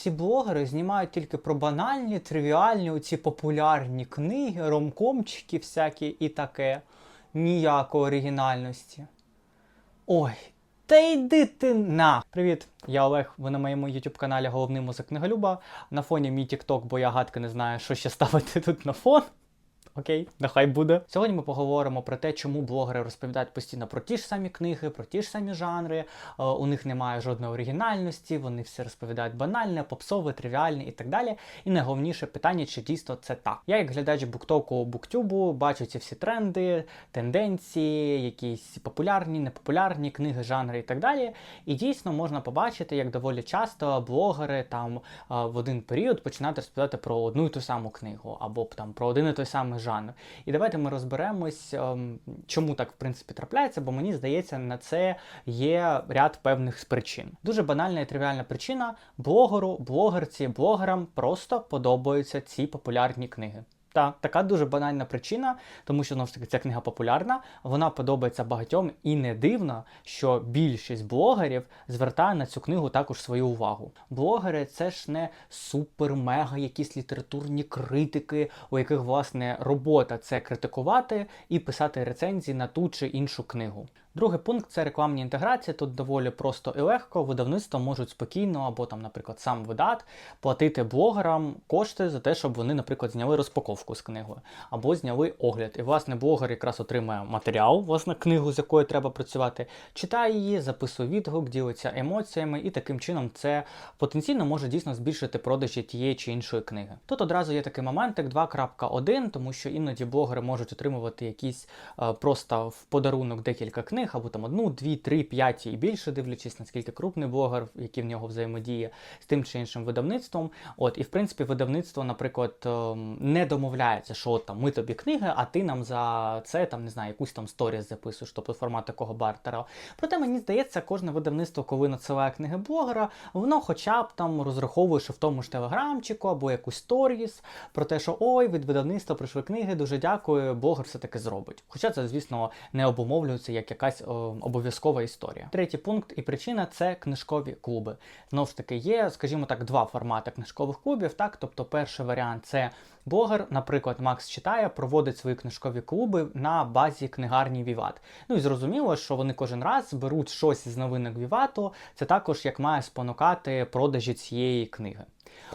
ці блогери знімають тільки про банальні, тривіальні, оці популярні книги, ромкомчики всякі і таке. Ніякої оригінальності. Ой, та йди ти на! Привіт, я Олег. Ви на моєму YouTube каналі Головний музик книголюба. На фоні мій TikTok, бо я гадки не знаю, що ще ставити тут на фон. Окей, нехай буде. Сьогодні ми поговоримо про те, чому блогери розповідають постійно про ті ж самі книги, про ті ж самі жанри. Е, у них немає жодної оригінальності, вони все розповідають банальне, попсове, тривіальне і так далі. І найголовніше питання, чи дійсно це так. Я, як глядач буктоку буктюбу, бачу ці всі тренди, тенденції, якісь популярні, непопулярні книги, жанри і так далі. І дійсно можна побачити, як доволі часто блогери там е, в один період починають розповідати про одну і ту саму книгу, або там про один і той самий жанр. І давайте ми розберемось, ем, чому так в принципі трапляється, бо мені здається, на це є ряд певних причин. Дуже банальна і тривіальна причина: блогеру, блогерці, блогерам просто подобаються ці популярні книги. Та така дуже банальна причина, тому що знову ж таки ця книга популярна, вона подобається багатьом, і не дивно, що більшість блогерів звертає на цю книгу також свою увагу. Блогери це ж не супер-мега якісь літературні критики, у яких власне робота це критикувати і писати рецензії на ту чи іншу книгу. Другий пункт це рекламні інтеграції. Тут доволі просто і легко. Видавництва можуть спокійно або там, наприклад, сам видат платити блогерам кошти за те, щоб вони, наприклад, зняли розпаковку з книгою або зняли огляд. І власне блогер якраз отримує матеріал, власне, книгу, з якою треба працювати, читає її, записує відгук, ділиться емоціями, і таким чином це потенційно може дійсно збільшити продажі тієї чи іншої книги. Тут одразу є такий моментик 2.1, тому що іноді блогери можуть отримувати якісь е, просто в подарунок декілька книг або там одну, дві, три, п'ять і більше, дивлячись, наскільки крупний блогер, який в нього взаємодіє з тим чи іншим видавництвом. От, і в принципі, видавництво, наприклад, ем, не домовляється, що от, там ми тобі книги, а ти нам за це там не знаю, якусь там сторіс записуєш, тобто формат такого бартера. Проте мені здається, кожне видавництво, коли надсилає книги блогера, воно хоча б там розраховує, що в тому ж телеграмчику або якусь сторіс про те, що ой, від видавництва прийшли книги, дуже дякую, блогер все таки зробить. Хоча це, звісно, не обумовлюється як якась обов'язкова історія. Третій пункт і причина це книжкові клуби. Знову ж таки, є, скажімо так, два формати книжкових клубів. Так, тобто, перший варіант це блогер, наприклад, Макс читає, проводить свої книжкові клуби на базі книгарні Віват. Ну і зрозуміло, що вони кожен раз беруть щось з новинок Вівату. Це також як має спонукати продажі цієї книги.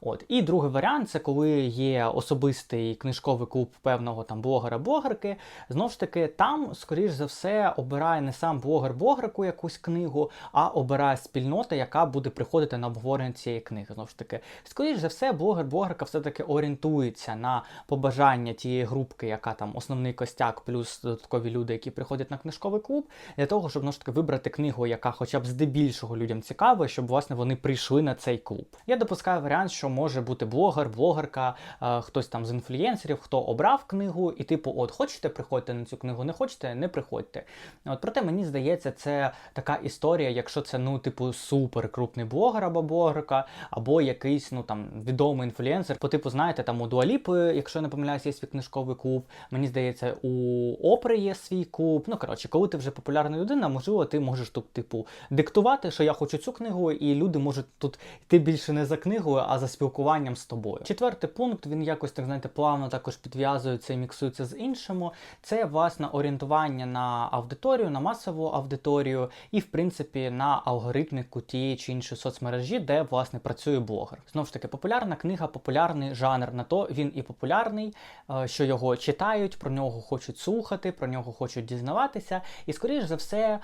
От. І другий варіант це коли є особистий книжковий клуб певного там блогера-блогерки. Знову ж таки, там, скоріш за все, обирає не сам блогер-блогерку якусь книгу, а обирає спільнота, яка буде приходити на обговорення цієї книги. Знову ж таки, скоріш за все, блогер-блогерка все-таки орієнтується на побажання тієї групки, яка там основний костяк, плюс додаткові люди, які приходять на книжковий клуб, для того, щоб знову ж таки вибрати книгу, яка хоча б здебільшого людям цікава, щоб власне вони прийшли на цей клуб. Я допускаю варіант, що може бути блогер, блогерка, е, хтось там з інфлюєнсерів, хто обрав книгу, і типу, от хочете, приходьте на цю книгу, не хочете, не приходьте. От проте мені здається, це така історія, якщо це ну, типу, супер крупний блогер або блогерка, або якийсь ну там відомий інфлюєнсер. По типу, знаєте, там у Дуаліпи, якщо не помиляюся, є свій книжковий клуб. Мені здається, у Опри є свій клуб. Ну коротше, коли ти вже популярна людина, можливо, ти можеш тут, типу, диктувати, що я хочу цю книгу, і люди можуть тут йти більше не за книгою, а за спілкуванням з тобою. Четвертий пункт він якось так знаєте, плавно також підв'язується і міксується з іншим. Це власне орієнтування на аудиторію, на масову аудиторію, і в принципі на алгоритміку тієї чи іншої соцмережі, де власне працює блогер. Знову ж таки, популярна книга, популярний жанр. На то він і популярний, е, що його читають, про нього хочуть слухати, про нього хочуть дізнаватися. І скоріш за все, е,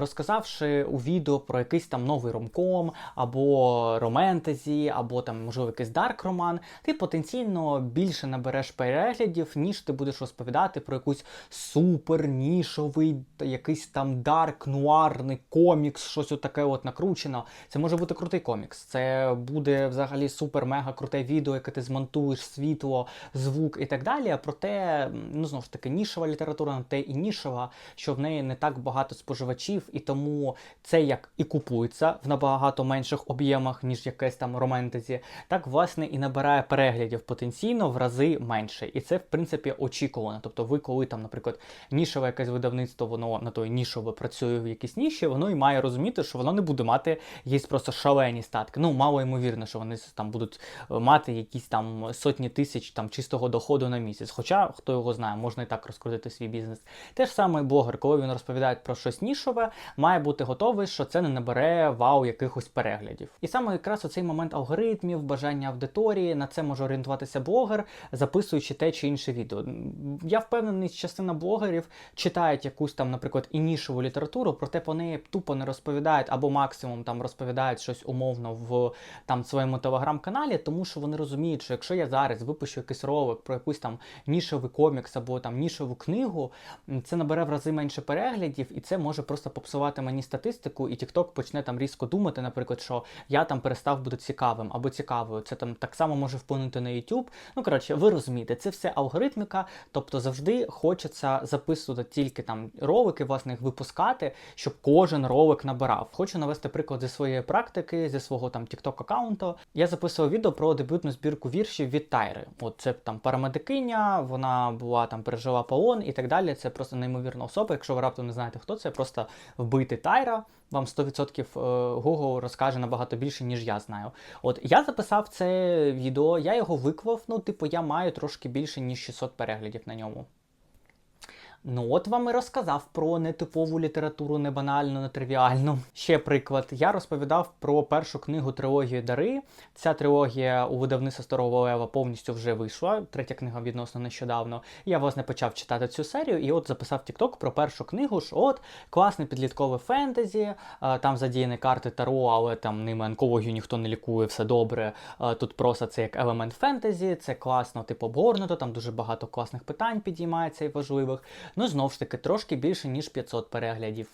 розказавши у відео про якийсь там новий ромком або роментезі, або там можливо якийсь дарк роман, ти потенційно більше набереш переглядів, ніж ти будеш розповідати про якусь супер нішовий, якийсь там дарк, нуарний комікс, щось таке от накручено. Це може бути крутий комікс. Це буде взагалі супер-мега круте відео, яке ти змонтуєш, світло, звук і так далі. Проте, ну знову ж таки, нішова література на те і нішова, що в неї не так багато споживачів, і тому це як і купується в набагато менших об'ємах, ніж якесь там романтезі. Так власне і набирає переглядів потенційно в рази менше. І це, в принципі, очікувано. Тобто, ви, коли там, наприклад, нішеве якесь видавництво, воно на той нішове працює в якійсь ніші, воно і має розуміти, що воно не буде мати якісь просто шалені статки. Ну, мало ймовірно, що вони там будуть е, мати якісь там сотні тисяч там чистого доходу на місяць. Хоча хто його знає, можна і так розкрутити свій бізнес. Те ж саме блогер, коли він розповідає про щось нішове, має бути готовий, що це не набере вау якихось переглядів. І саме якраз оцей момент алгоритмів, бажання аудиторії, на це може орієнтуватися блогер, записуючи те чи інше відео. Я впевнений, що частина блогерів читають якусь там, наприклад, і нішову літературу, проте по неї тупо не розповідають або максимум там розповідають щось умовно в там своєму телеграм-каналі, тому що вони розуміють, що якщо я зараз випущу якийсь ролик про якусь там нішовий комікс або там нішову книгу, це набере в рази менше переглядів, і це може просто попсувати мені статистику, і TikTok почне там різко думати, наприклад, що я там перестав бути цікавим або цікавою. Це там так само може вплинути на YouTube. Ну коротше, ви розумієте, це все алгоритміка, тобто завжди хочеться записувати тільки там ролики, власне, їх випускати, щоб кожен ролик набирав. Хочу навести приклад зі своєї практики, зі свого там TikTok аккаунту. Я записував відео про дебютну збірку віршів від Тайри. От це там парамедикиня, вона була там пережила полон і так далі. Це просто неймовірна особа. Якщо ви раптом не знаєте, хто це, просто вбити Тайра. Вам 100% е, Google розкаже набагато більше, ніж я знаю. От я записав це відео, я його виклав. Ну, типу, я маю трошки більше, ніж 600 переглядів на ньому. Ну, от вам і розказав про нетипову літературу, не банальну, не тривіальну. Ще приклад. Я розповідав про першу книгу трилогії Дари. Ця трилогія у видавництва Старого Лева повністю вже вийшла. Третя книга відносно нещодавно. Я власне почав читати цю серію, і от записав TikTok про першу книгу. що от класне підліткове фентезі. е, Там задіяні карти Таро, але там ними онкологію ніхто не лікує, все добре. Е, Тут просто це як елемент фентезі, це класно, типу, обгорнуто, там дуже багато класних питань підіймається і важливих. Ну, знову ж таки, трошки більше, ніж 500 переглядів.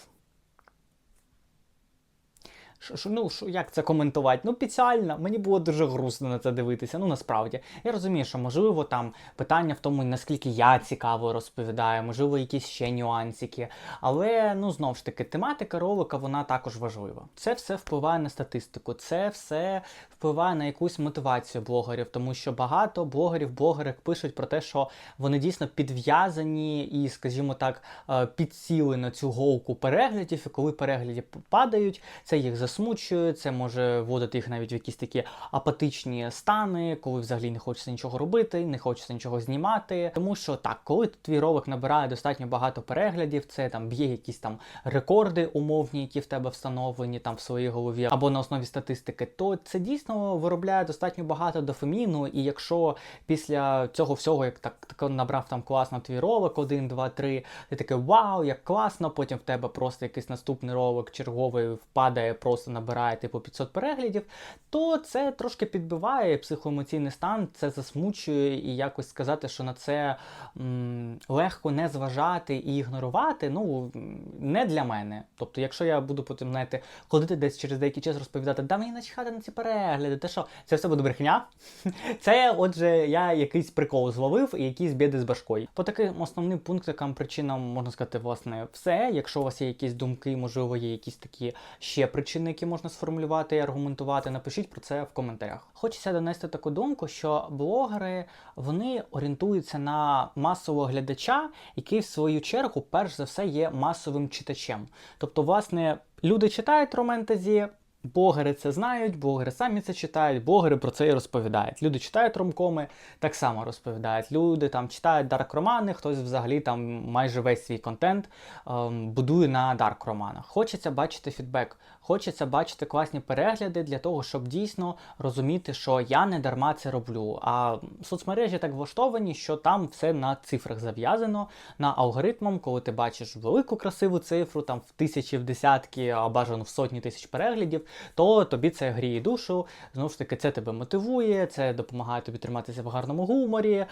Ш- Ну, ш- як це коментувати? Ну, печально, мені було дуже грустно на це дивитися. Ну, насправді. Я розумію, що можливо там питання в тому, наскільки я цікаво розповідаю, можливо, якісь ще нюансики. Але ну знов ж таки, тематика ролика вона також важлива. Це все впливає на статистику, це все впливає на якусь мотивацію блогерів, тому що багато блогерів, блогерок пишуть про те, що вони дійсно підв'язані і, скажімо так, е, підсіли на цю голку переглядів, і коли перегляди падають, це їх засмучує, це може вводити їх навіть в якісь такі апатичні стани, коли взагалі не хочеться нічого робити, не хочеться нічого знімати. Тому що так, коли твій ролик набирає достатньо багато переглядів, це там б'є якісь там рекорди умовні, які в тебе встановлені там в своїй голові, або на основі статистики, то це дійсно виробляє достатньо багато дофаміну. І якщо після цього всього, як так, так набрав там класно твій ролик, один, два, три, ти такий вау, як класно, потім в тебе просто якийсь наступний ролик черговий впадає, просто набирає типу 500 переглядів, то це трошки підбиває психоемоційний стан, це засмучує, і якось сказати, що на це м, легко не зважати і ігнорувати, ну не для мене. Тобто, якщо я буду потім, знаєте, ходити десь через деякий час розповідати, да мені начхати на ці перегляди, те що це все буде брехня. Це, отже, я якийсь прикол зловив і якісь біди з башкою. По таким основним пунктикам, причинам можна сказати, власне, все. Якщо у вас є якісь думки, можливо, є якісь такі ще причини, які можна сформулювати і аргументувати, напишіть про це в коментарях. Хочеться донести таку думку, що блогери вони орієнтуються на масового глядача, який в свою чергу, перш за все, є масовим читачем. Тобто, власне, люди читають романтазі. Блогери це знають, блогери самі це читають, блогери про це і розповідають. Люди читають ромкоми, так само розповідають. Люди там читають дарк-романи, хтось взагалі там майже весь свій контент ем, будує на дарк-романах. Хочеться бачити фідбек, хочеться бачити класні перегляди для того, щоб дійсно розуміти, що я не дарма це роблю. А соцмережі так влаштовані, що там все на цифрах зав'язано, на алгоритмом, коли ти бачиш велику красиву цифру, там в тисячі, в десятки, а бажано в сотні тисяч переглядів, то тобі це гріє душу. Знову ж таки, це тебе мотивує, це допомагає тобі триматися в гарному гуморі,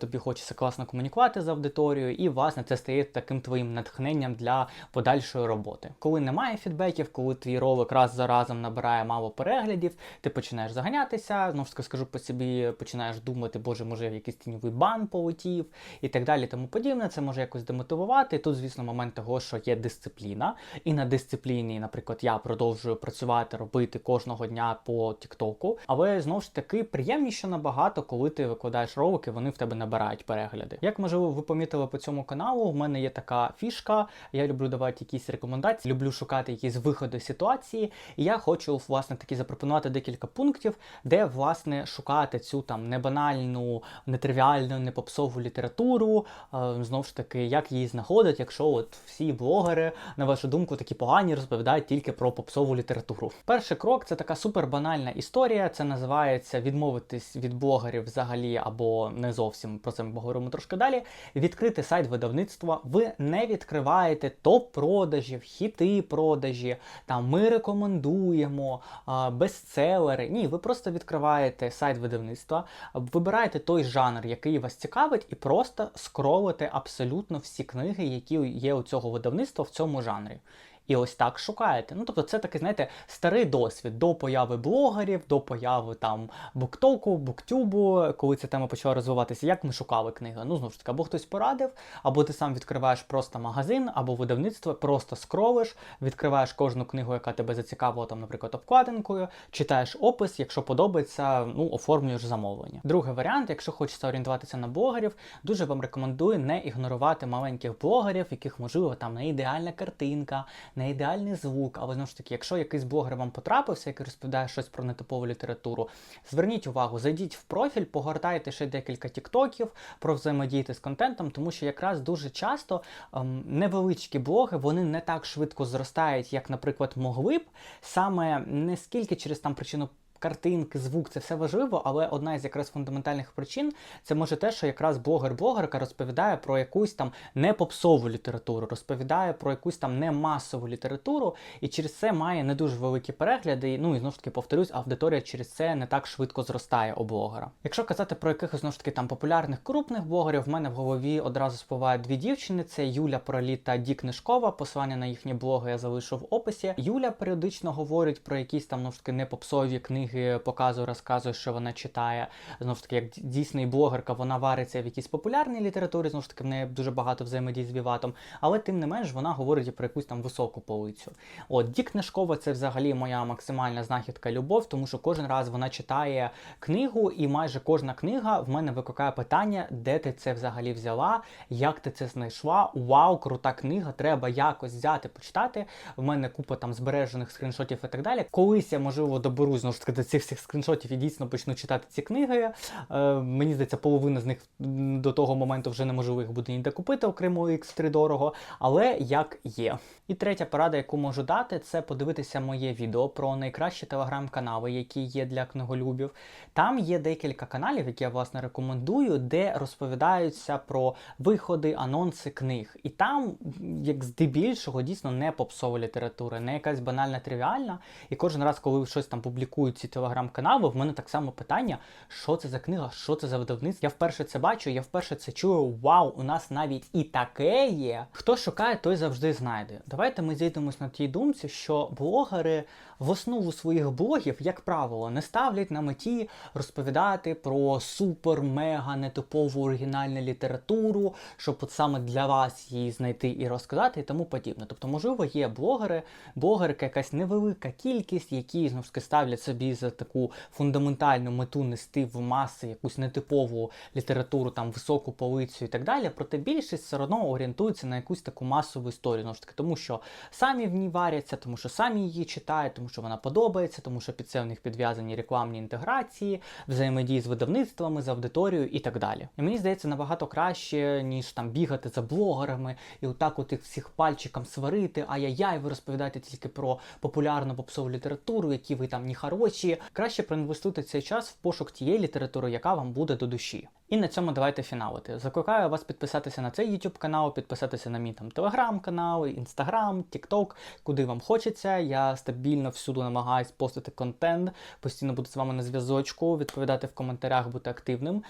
тобі хочеться класно комунікувати з аудиторією, і власне це стає таким твоїм натхненням для подальшої роботи. Коли немає фідбеків, коли твій твій ролик раз за разом набирає мало переглядів, ти починаєш заганятися, знову ж таки скажу по собі, починаєш думати, боже, може якийсь тіньовий бан полетів і так далі, тому подібне. Це може якось демотивувати. Тут, звісно, момент того, що є дисципліна, і на дисципліні, наприклад, я продовжую працювати, робити кожного дня по Тіктоку, але знову ж таки приємніше набагато, коли ти викладаєш ролики, вони в тебе набирають перегляди. Як можливо, ви помітили по цьому каналу, в мене є така фішка. Я люблю давати якісь рекомендації, люблю шукати якісь виходи з ситуації. І я хочу власне таки запропонувати декілька пунктів, де власне шукати цю там небанальну, нетривіальну, непопсову літературу. Е, Знову ж таки, як її знаходити, якщо от всі блогери, на вашу думку, такі погані розповідають тільки про попсову літературу. Перший крок це така супербанальна історія. Це називається відмовитись від блогерів взагалі або не зовсім про це ми поговоримо трошки далі. Відкрити сайт видавництва. Ви не відкриваєте топ продажів, хіти продажі. Там ми рекомендуємо бестселери. Ні, ви просто відкриваєте сайт видавництва, вибираєте той жанр, який вас цікавить, і просто скролите абсолютно всі книги, які є у цього видавництва в цьому жанрі. І ось так шукаєте. Ну, тобто, це такий, знаєте, старий досвід до появи блогерів, до появи там буктоку, буктюбу, коли ця тема почала розвиватися. Як ми шукали книги? Ну, знову ж таки, або хтось порадив, або ти сам відкриваєш просто магазин, або видавництво, просто скролиш, відкриваєш кожну книгу, яка тебе зацікавила, там, наприклад, обкладинкою, читаєш опис, якщо подобається, ну, оформлюєш замовлення. Другий варіант, якщо хочеться орієнтуватися на блогерів, дуже вам рекомендую не ігнорувати маленьких блогерів, яких можливо там не ідеальна картинка не ідеальний звук, але знову ж таки, якщо якийсь блогер вам потрапився, який розповідає щось про нетипову літературу, зверніть увагу, зайдіть в профіль, погортайте ще декілька тіктоків про взаємодіяти з контентом, тому що якраз дуже часто ем, невеличкі блоги вони не так швидко зростають, як, наприклад, могли б, саме не скільки через там причину. Картинки, звук це все важливо, але одна із якраз фундаментальних причин це може те, що якраз блогер-блогерка розповідає про якусь там не попсову літературу, розповідає про якусь там не масову літературу, і через це має не дуже великі перегляди. Ну і знову ж таки повторюсь, аудиторія через це не так швидко зростає у блогера. Якщо казати про якихось знову ж таки там популярних крупних блогерів, в мене в голові одразу спливають дві дівчини: це Юля Проліт та Ді Книжкова. Посилання на їхні блоги я залишу в описі. Юля періодично говорить про якісь там знову ж таки не попсові книги книги показує, розказує, що вона читає. Знову ж таки, як дійсний блогерка, вона вариться в якійсь популярній літературі, знову ж таки, в неї дуже багато взаємодій з Віватом, але тим не менш вона говорить про якусь там високу полицю. От Ді Книжкова це взагалі моя максимальна знахідка любов, тому що кожен раз вона читає книгу, і майже кожна книга в мене викликає питання, де ти це взагалі взяла, як ти це знайшла. Вау, крута книга, треба якось взяти, почитати. В мене купа там збережених скріншотів і так далі. Колись я можливо доберусь знову ж таки до цих всіх скріншотів і дійсно почну читати ці книги. Е, мені здається, половина з них до того моменту вже неможливо їх буде ніде купити, окремо X3 дорого, але як є. І третя порада, яку можу дати, це подивитися моє відео про найкращі телеграм-канали, які є для книголюбів. Там є декілька каналів, які я власне рекомендую, де розповідаються про виходи, анонси книг. І там, як здебільшого, дійсно не попсова література, не якась банальна тривіальна. І кожен раз, коли щось там публікують ці телеграм-канали, в мене так само питання, що це за книга, що це за видавництво. Я вперше це бачу, я вперше це чую. Вау, у нас навіть і таке є. Хто шукає, той завжди знайде. Давайте ми зійдемось на тій думці, що блогери в основу своїх блогів, як правило, не ставлять на меті розповідати про супер-мега нетипову оригінальну літературу, щоб от саме для вас її знайти і розказати, і тому подібне. Тобто, можливо, є блогери, блогерка, якась невелика кількість, які таки ставлять собі за таку фундаментальну мету нести в маси якусь нетипову літературу, там високу полицю і так далі. Проте більшість все одно орієнтується на якусь таку масову історію, знову ж таки, тому що самі в ній варяться, тому що самі її читають, тому що вона подобається, тому що під це в них підв'язані рекламні інтеграції, взаємодії з видавництвами, з аудиторією і так далі. І мені здається, набагато краще, ніж там бігати за блогерами і отак от їх всіх пальчиком сварити, ай-яй-яй, ви розповідаєте тільки про популярну попсову літературу, які ви там не хороші. Краще проінвестуйте цей час в пошук тієї літератури, яка вам буде до душі. І на цьому давайте фіналити. Закликаю вас підписатися на цей YouTube канал, підписатися на мій там телеграм-канал, інстаграм, тікток, куди вам хочеться. Я стабільно всюди намагаюсь постити контент, постійно буду з вами на зв'язочку, відповідати в коментарях, бути активним.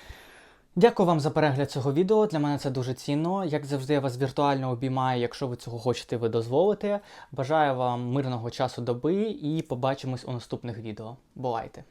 Дякую вам за перегляд цього відео. Для мене це дуже цінно. Як завжди, я вас віртуально обіймаю. Якщо ви цього хочете, ви дозволите. Бажаю вам мирного часу доби і побачимось у наступних відео. Бувайте!